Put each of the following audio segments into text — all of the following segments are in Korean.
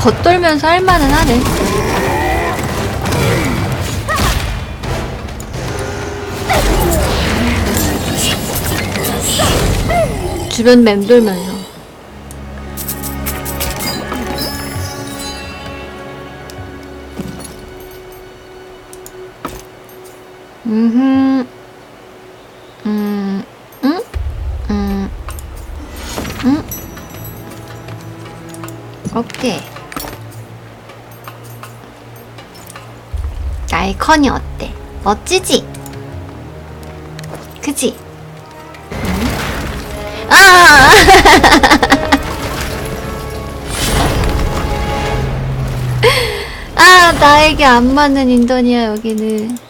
겉돌면서 할 만은 하네. 주변 맴돌면서. 컨이 어때? 멋지지? 그지? 응? 아! 아, 나에게 안 맞는 인턴이야, 여기는.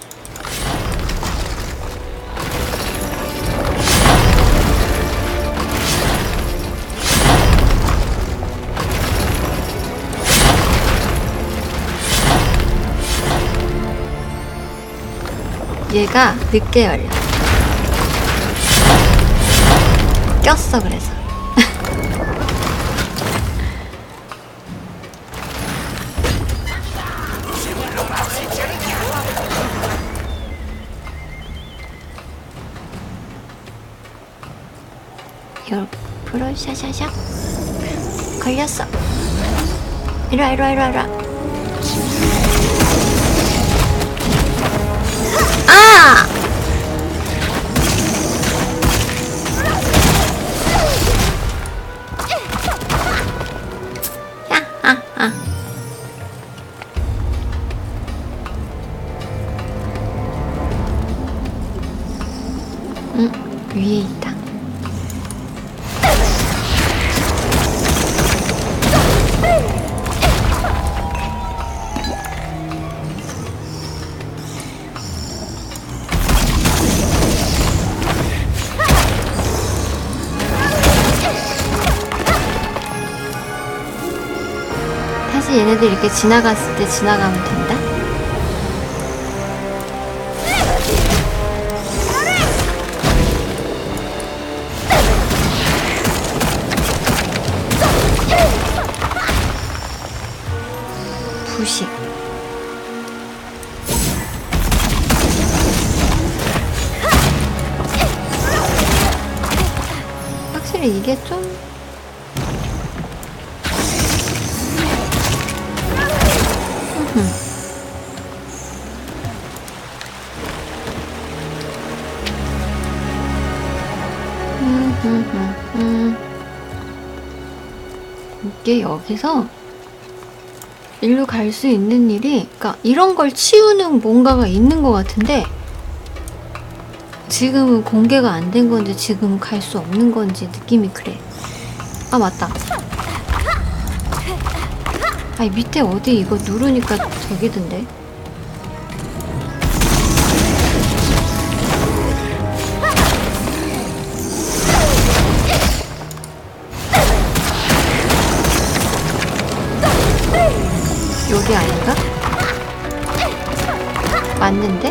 얘가 늦게 열려. 꼈어, 그래서. 옆으로 샤샤샥 걸렸어 이리와 이리와 이리와 이리와 얘네들 이렇게 지나갔을 때 지나가면 된다? 부식 확실히 이게 좀 이게 여기서 일로 갈 수 있는 일이, 그러니까 이런 걸 치우는 뭔가가 있는 것 같은데 지금은 공개가 안 된 건지 지금은 갈수 없는 건지 느낌이 그래. 아 맞다. 아니 밑에 어디 이거 누르니까 되겠던데. 여기 아닌가? 맞는데?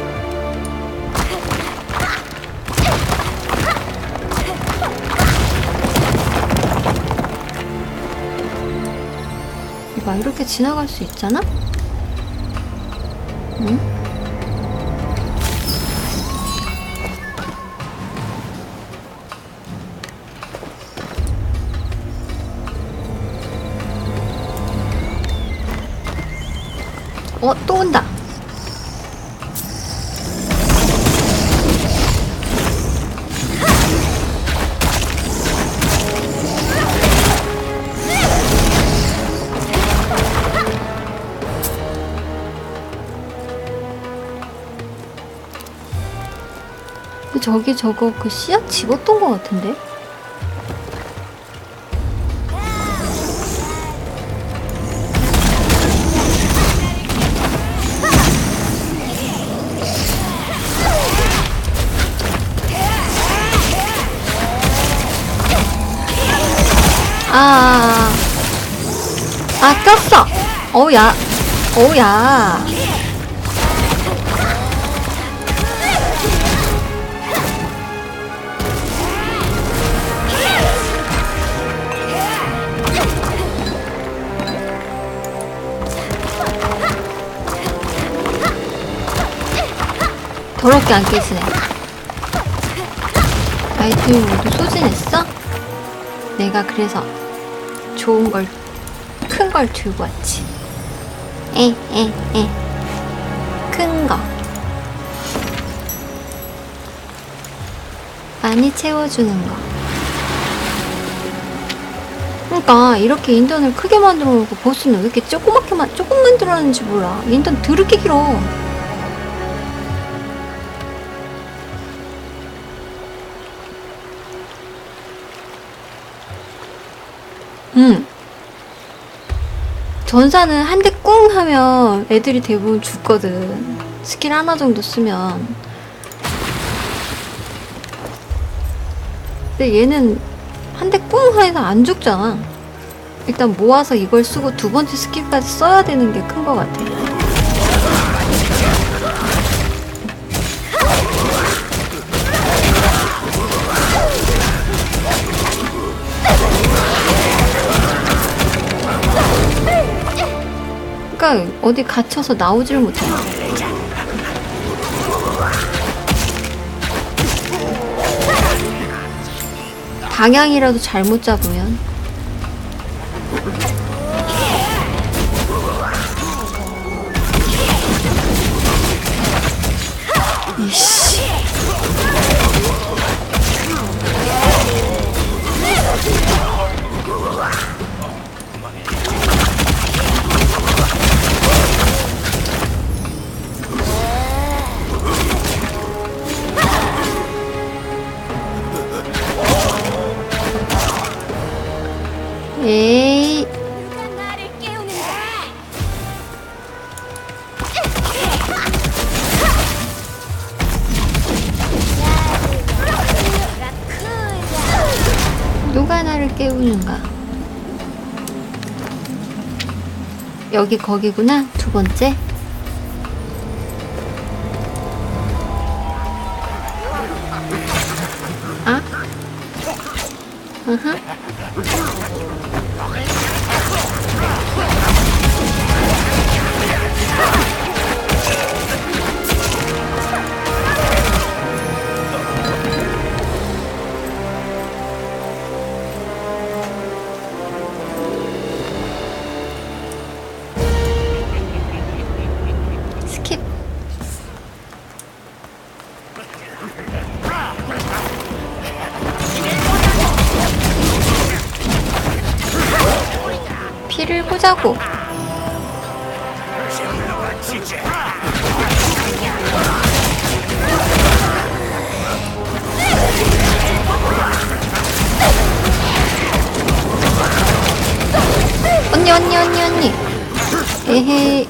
이봐 이렇게 지나갈 수 있잖아? 저기 저거 그 씨앗 집었던 것 같은데? 아, 아, 아, 꼈어. 어우야, 어우야. 더럽게 안 깨지네. 아이템 모두 소진했어? 내가 그래서 좋은 걸, 큰 걸 들고 왔지. 에, 에, 에. 큰 거. 많이 채워주는 거. 그러니까 이렇게 인턴을 크게 만들어 놓고 보스는 왜 이렇게 조그맣게 만 조금 만들었는지 몰라. 인턴 드럽게 길어. 응. 전사는 한 대 꿍 하면 애들이 대부분 죽거든. 스킬 하나 정도 쓰면. 근데 얘는 한 대 꿍 해서 안 죽잖아. 일단 모아서 이걸 쓰고 두 번째 스킬까지 써야 되는 게 큰 것 같아. 그러니까 어디 갇혀서 나오질 못해. 방향이라도 잘못 잡으면 깨우는가? 여기 거기구나 두 번째. 언니 언니 언니. 에헤이.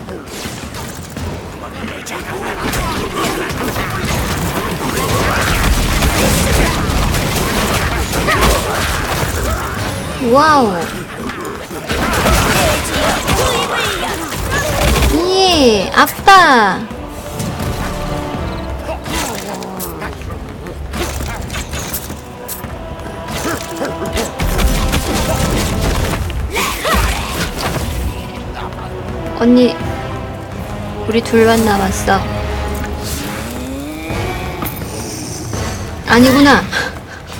와우. 예, 아빠. 언니, 우리 둘만 남았어. 아니구나.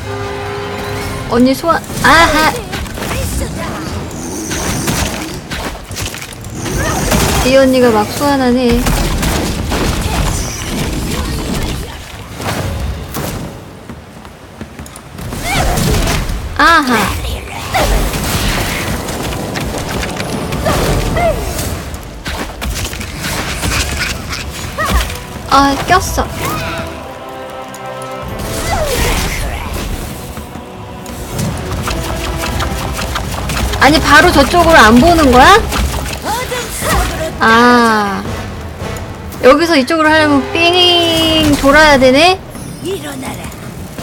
언니 소환, 아하! 이 언니가 막 소환하네. 아하! 아, 꼈어. 아니, 바로 저쪽으로 안 보는 거야? 아. 여기서 이쪽으로 하려면 삥 돌아야 되네? 일어나라.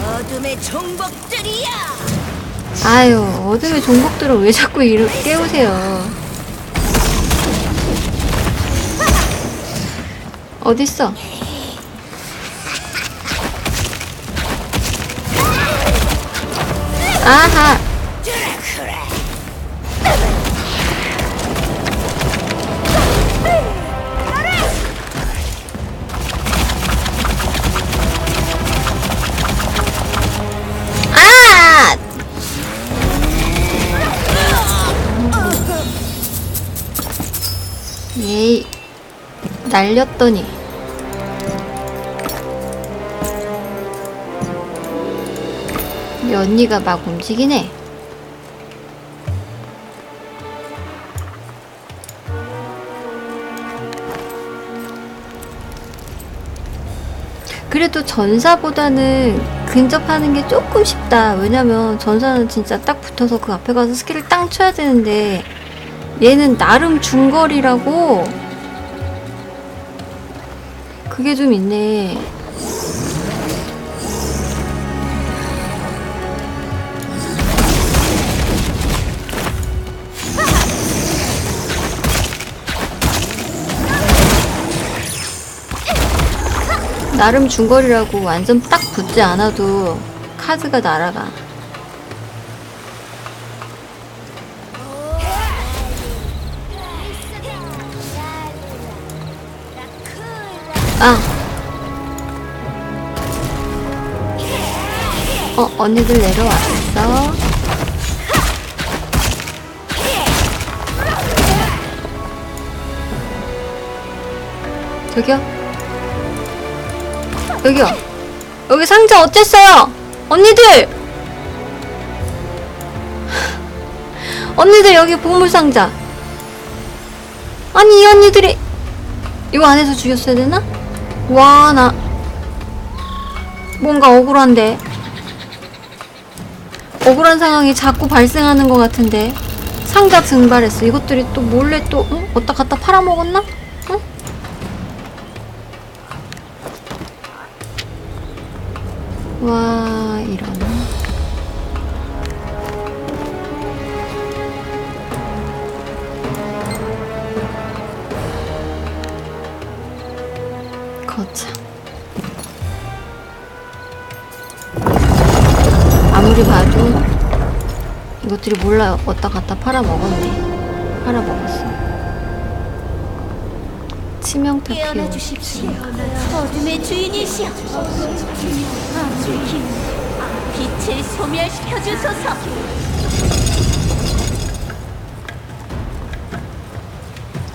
어둠의 종복들이야. 아유, 어둠의 종국들을 왜 자꾸 이렇게 깨우세요? 어딨어? 아하. 아! 에이, 날렸더니. 이 언니가 막 움직이네 그래도 전사보다는 근접하는 게 조금 쉽다. 왜냐면 전사는 진짜 딱 붙어서 그 앞에 가서 스킬을 땅 쳐야 되는데 얘는 나름 중거리라고 그게 좀 있네. 나름 중거리라고 완전 딱 붙지 않아도 카드가 날아가. 아. 어, 언니들 내려왔어. 저기요? 여기요. 여기 상자 어땠어요? 언니들! 언니들 여기 보물 상자. 아니 이 언니들이 이거 안에서 죽였어야 되나? 와, 나 뭔가 억울한데. 억울한 상황이 자꾸 발생하는 것 같은데. 상자 증발했어. 이것들이 또 몰래 또 응? 어디다 갖다 팔아먹었나? 와, 이런. 거참. 아무리 봐도 이것들이 몰라 어디다 갖다 팔아먹었네. 팔아먹었어. 치명타. 주십시오. 어둠의 주인이시여. 빛을 소멸시켜 주소서.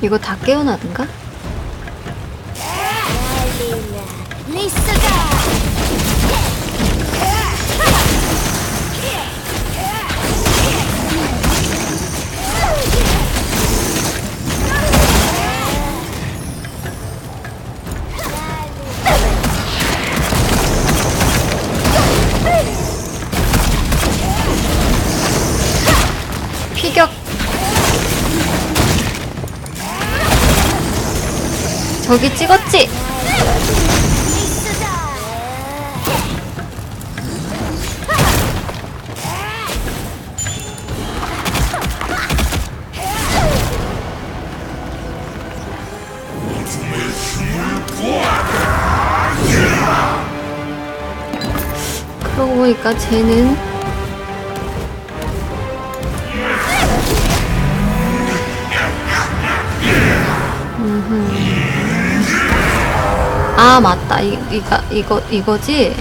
이거 다 깨어나든가? 쟤는 아 맞다. 이, 이거 이거 이거지?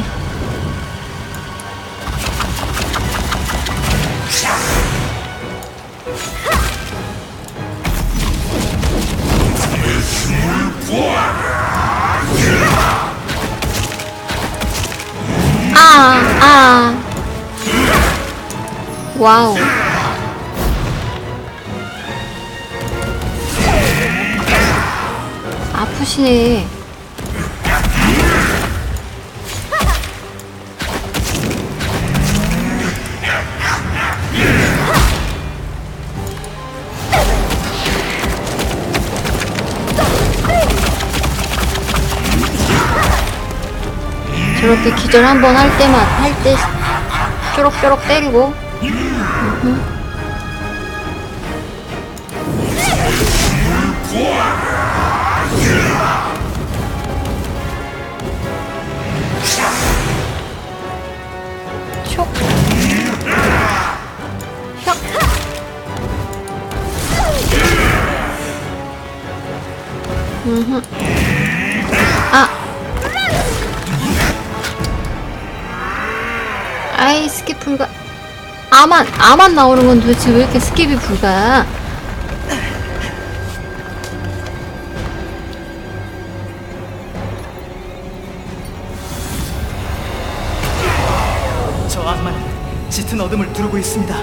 아, 아. 와우. 아프시네. 저렇게 기절 한 번 할 때만 할 때 쪼록쪼록 때리고 아만 아만 나오는 건 도대체 왜 이렇게 스킵이 불가야? 저 악마는 짙은 어둠을 두르고 있습니다.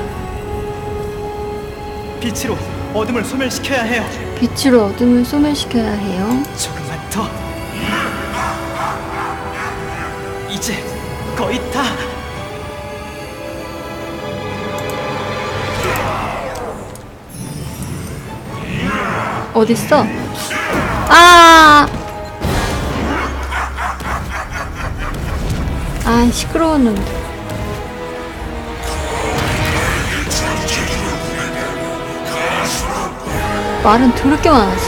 빛으로 어둠을 소멸시켜야 해요. 빛으로 어둠을 소멸시켜야 해요. 조금만 더. 이제 거의 다. 어딨어? 아! 아, 시끄러운 놈. 말은 더럽게 진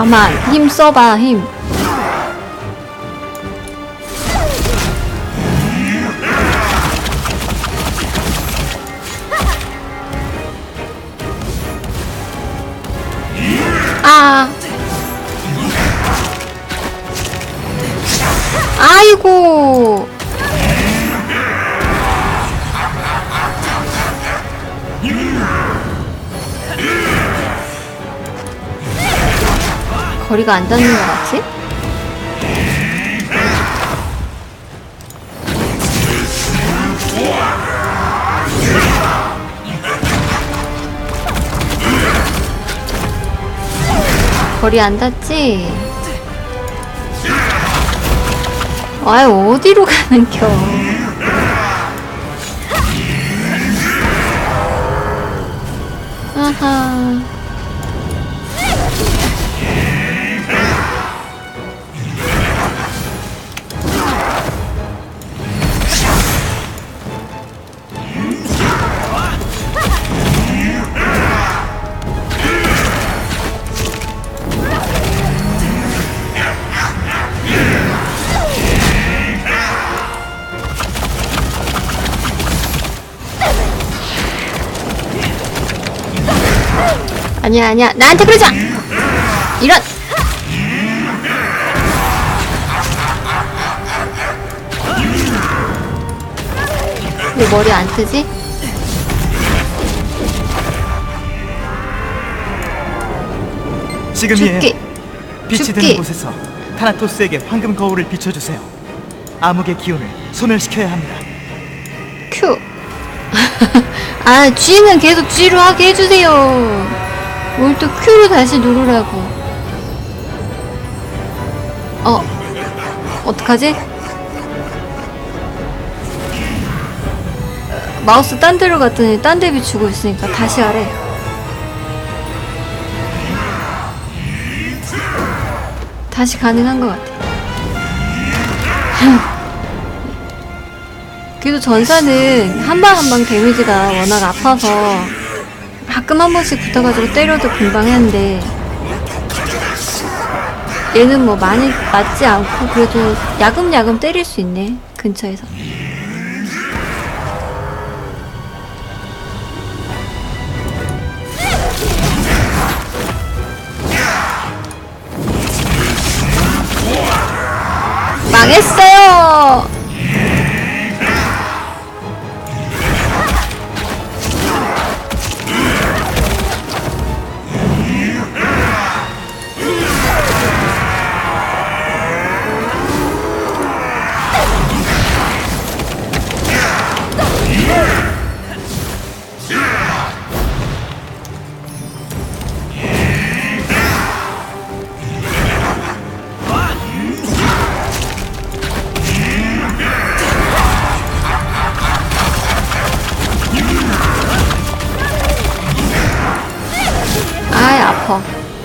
아마 힘 써봐, 힘. 아. 아이고. 거리가 안 닿는 것 같지? 거리 안 닿지? 아유 어디로 가는겨 아하 아니야 아니야 나한테 그러지 마 이런 왜 머리 안 뜨지? 지금이에요. 죽기 빛이 죽기. 드는 곳에서 타나토스에게 황금 거울을 비춰주세요. 암흑의 기운을 소멸시켜야 합니다. 큐. 아, G는 계속 G로 하게 해주세요. 뭘 또 Q로 다시 누르라고. 어, 어떡하지? 마우스 딴 데로 갔더니 딴 데 비추고 있으니까 다시 하래. 다시 가능한 것 같아. 그래도 전사는 한 방 한 방 데미지가 워낙 아파서 가끔 한 번씩 붙어가지고 때려도 금방 했는데 얘는 뭐 많이 맞지 않고 그래도 야금야금 때릴 수 있네 근처에서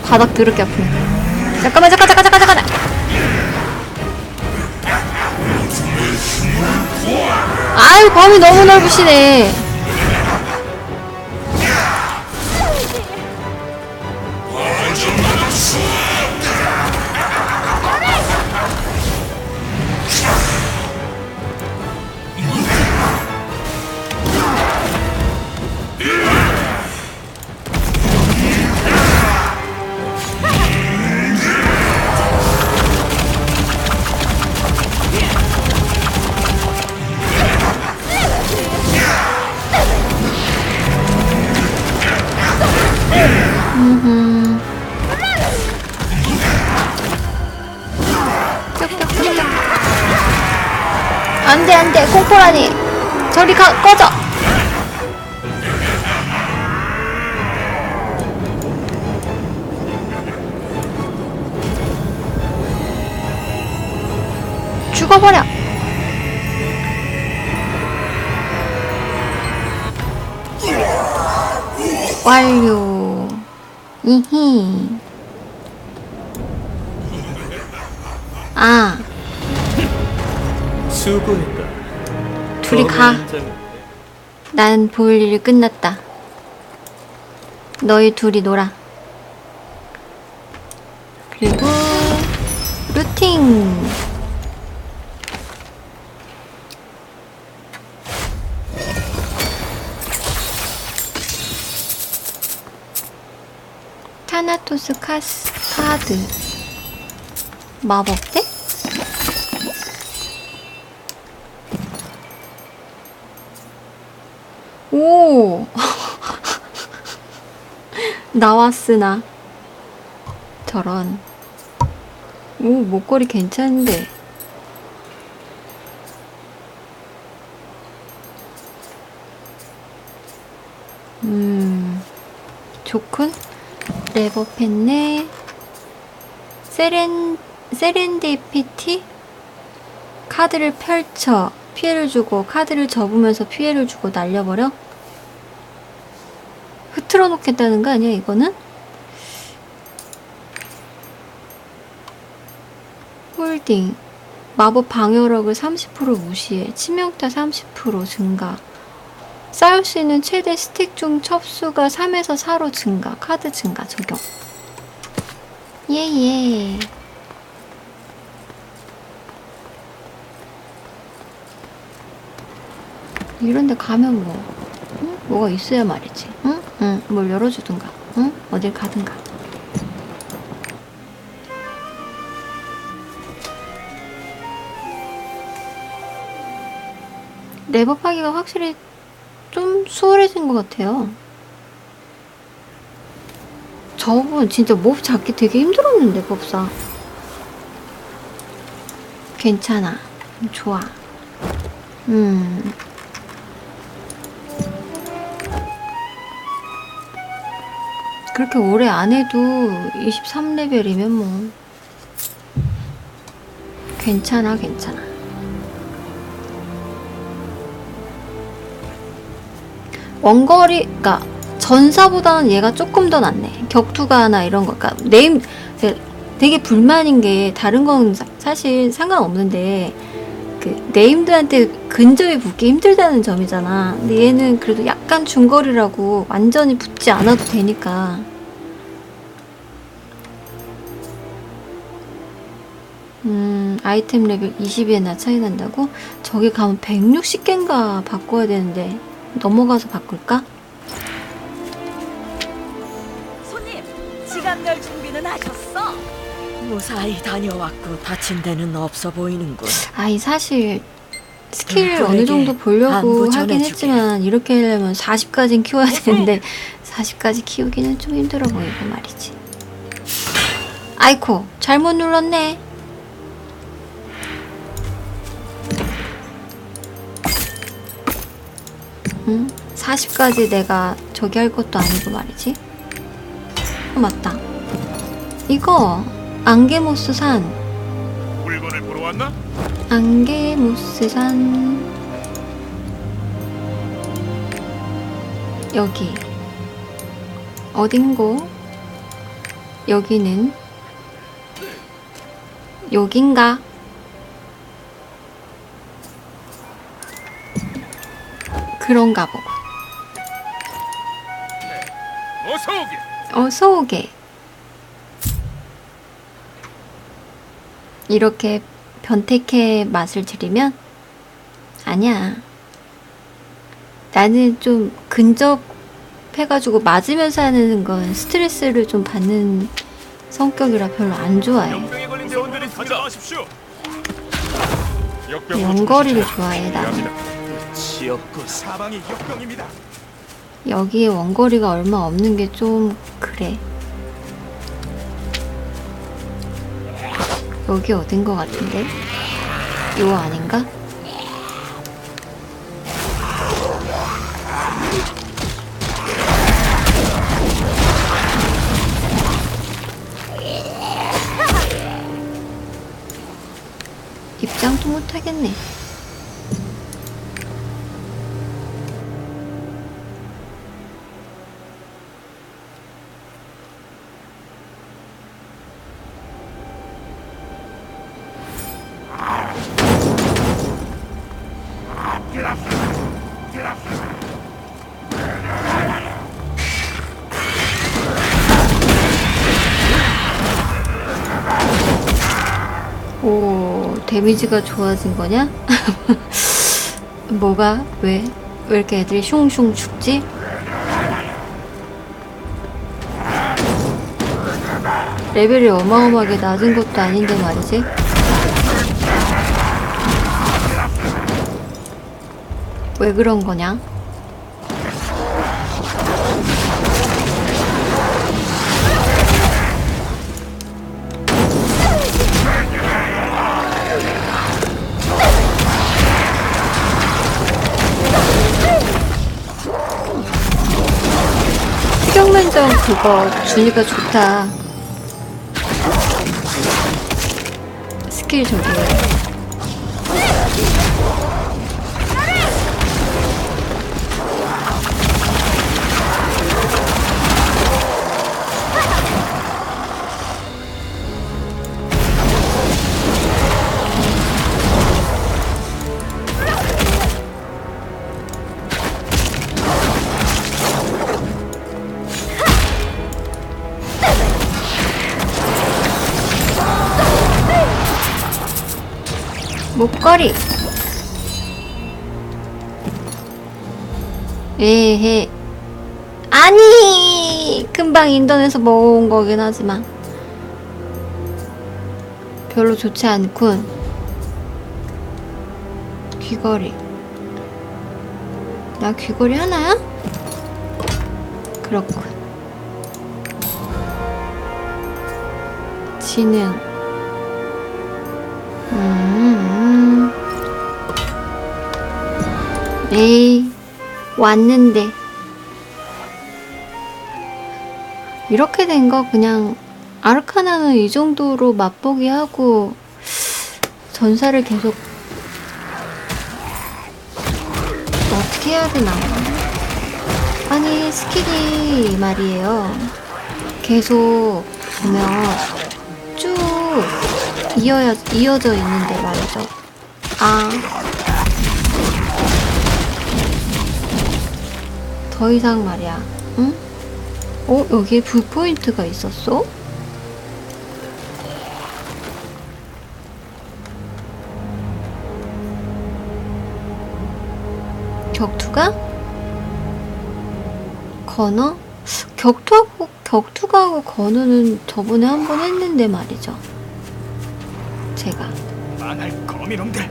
바닥 더럽게 아프네. 잠깐만 잠깐 잠깐 잠깐 잠깐. 아유 범위 너무 넓으시네 돼, 콩포라니. 저리 가, 꺼져. 죽어버려. 완료. 이히. 수고했다. 둘이 가. 범인 인정- 난볼 일이 끝났다. 너희 둘이 놀아. 그리고 루팅. 타나토스 카스 카드 마법 대? 오. 나왔으나. 저런. 오 목걸이 괜찮은데. 음 좋군 레버펜네. 세렌 세렌디피티? 카드를 펼쳐 피해를 주고 카드를 접으면서 피해를 주고 날려버려 흐트러 놓겠다는 거 아니야 이거는? 홀딩 마법 방어력을 30% 무시해 치명타 30% 증가 쌓을 수 있는 최대 스틱 중 첩수가 3에서 4로 증가 카드 증가 적용 예예 이런 데 가면 뭐 응? 뭐가 있어야 말이지 응? 응, 뭘 열어주든가 응? 어딜 가든가 파기가 확실히 좀 수월해진 것 같아요. 저분 진짜 몹 잡기 되게 힘들었는데 법사. 괜찮아. 좋아. 음. 그렇게 오래 안 해도 23레벨이면 뭐. 괜찮아, 괜찮아. 원거리 가 전사보다는 얘가 조금 더 낫네. 격투가나 이런 거. 그러니까 네임 되게 불만인 게 다른 건 사- 사실 상관없는데 그 네임드한테 근접이 붙기 힘들다는 점이잖아. 근데 얘는 그래도 약간 중거리라고 완전히 붙지 않아도 되니까. 음, 아이템 레벨 20이나 차이 난다고? 저기 가면 160개인가 바꿔야 되는데 넘어가서 바꿀까? 무사히 다녀왔고 다친 데는 없어 보이는군. 아이 사실 스킬 음, 어느 정도. 보려고 안부 하긴. 했지만 이렇게 하려면 40까지는 키워야 되는데 40까지 키우기는 좀 힘들어 보이고 말이지 아이코 잘못 눌렀네 응? 40까지 내가 저기 할 것도 아니고 말이지 어 맞다 이거 안개모스 산 물건을 보러 왔나? 안개모스산 여기 어딘고? 여기는 여긴가? 그런가 보고 어서 오게. 어서 오게 이렇게 변태케 맛을 들이면? 아니야. 나는 좀 근접해가지고 맞으면서 하는 건 스트레스를 좀 받는 성격이라 별로 안 좋아해. 병에 걸린 대원들이 가져가십시오. 역병 연거리를 좋아해 나는 지역구 사방이 역병입니다. 여기에 원거리가 얼마 없는 게 좀 그래 여기 어딘 것 같은데? 요 아닌가? 입장도 못하겠네. 데미지가 좋아진 거냐? 뭐가? 왜? 왜 이렇게 애들이 슝슝 죽지? 레벨이 어마어마하게 낮은 것도 아닌데 말이지. 왜 그런 거냐? 수경면적 그거 주니까 좋다. 스킬 저기. 목걸이. 에헤. 아니! 금방 인터넷에서 먹어온 거긴 하지만. 별로 좋지 않군. 귀걸이. 나 귀걸이 하나야? 그렇군. 지능. 음. 에이, 왔는데. 이렇게 된 거 그냥 아르카나는 이 정도로 맛보기 하고 전사를 계속 어떻게 해야 되나? 아니 스킬이 말이에요. 계속 보면 쭉 이어야, 이어져 있는데 말이죠. 아. 더 이상 말이야. 응? 어, 여기에 뷰포인트가 있었어? 격투가? 건어? 격투하고, 격투가하고 건우는 저번에 한 번 했는데 말이죠. 제가. 망할 거미놈들.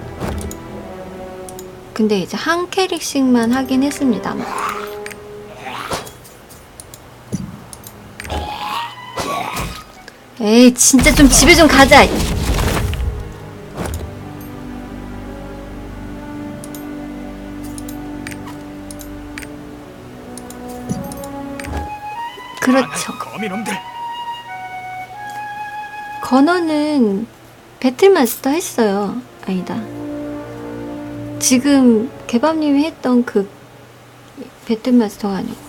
근데 이제 한 캐릭씩만 하긴 했습니다만. 에이, 진짜 좀 집에 좀 가자. 그렇죠. 거미놈들. 건어는 배틀마스터 했어요. 아니다. 지금 개밥님이 했던 그 배틀마스터가 아니고